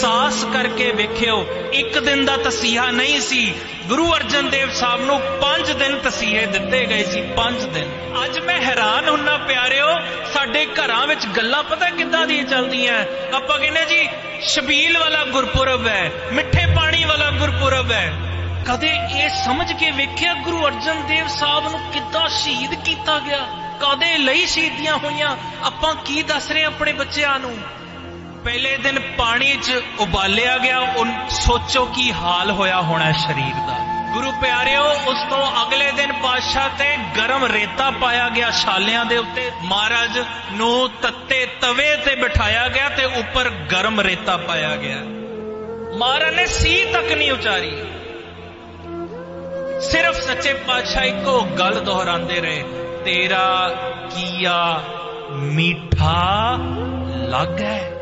ਅਹਿਸਾਸ ਕਰਕੇ ਵੇਖਿਓ, ਇੱਕ ਦਿਨ ਦਾ ਤਸੀਹਾ ਨਹੀਂ ਸੀ। ਗੁਰੂ ਅਰਜਨ ਦੇਵ ਸਾਹਿਬ ਨੂੰ 5 ਦਿਨ ਤਸੀਹੇ ਦਿੱਤੇ ਗਏ ਸੀ 5 ਦਿਨ। ਅੱਜ ਮੈਂ ਹੈਰਾਨ ਹੁੰਨਾ ਪਿਆਰਿਓ, ਸਾਡੇ ਘਰਾਂ ਵਿੱਚ ਗੱਲਾਂ ਪਤਾ ਕਿੱਦਾਂ ਦੀਆਂ ਚੱਲਦੀਆਂ? ਆਪਾਂ ਕਹਿੰਦੇ ਜੀ, ਸ਼ਬੀਲ ਵਾਲਾ ਗੁਰਪੁਰਬ ਹੈ, ਮਿੱਠੇ ਪਾਣੀ ਵਾਲਾ ਗੁਰਪੁਰਬ ਹੈ। ਕਦੇ ਇਹ ਸਮਝ ਕੇ ਵੇਖਿਆ ਗੁਰੂ ਅਰਜਨ ਦੇਵ ਸਾਹਿਬ ਨੂੰ ਕਿੱਦਾਂ ਸ਼ਹੀਦ ਕੀਤਾ ਗਿਆ? ਕਦੇ ਲਈ ਸ਼ਹੀਦੀਆਂ ਹੋਈਆਂ? ਆਪਾਂ ਕੀ ਦੱਸ ਰਹੇ ਆਪਣੇ ਬੱਚਿਆਂ ਨੂੰ? ਪਹਿਲੇ ਦਿਨ ਪਾਣੀ 'ਚ ਉਬਾਲਿਆ ਗਿਆ ਸੋਚੋ ਕੀ ਹਾਲ ਹੋਇਆ ਹੋਣਾ ਸਰੀਰ ਦਾ। ਗੁਰੂ ਪਿਆਰਿਓ, ਉਸ ਤੋਂ ਅਗਲੇ ਦਿਨ ਪਾਤਸ਼ਾਹ ਤੇ ਗਰਮ ਰੇਤਾ ਪਾਇਆ ਗਿਆ ਛਾਲਿਆਂ ਦੇ ਉੱਤੇ। ਮਹਾਰਾਜ ਨੂੰ ਤੱਤੇ ਤਵੇ ਤੇ ਬਿਠਾਇਆ ਗਿਆ ਤੇ ਉੱਪਰ ਗਰਮ ਰੇਤਾ ਪਾਇਆ ਗਿਆ। ਮਹਾਰਾਜ ਨੇ ਸੀ ਤੱਕ ਨਹੀਂ ਉਚਾਰੀ। ਸਿਰਫ ਸੱਚੇ ਪਾਤਸ਼ਾਹ ਇੱਕੋ ਗੱਲ ਦੁਹਰਾਉਂਦੇ ਰਹੇ, ਤੇਰਾ ਕੀਆ ਮਿੱਠਾ ਲੱਗ ਹੈ?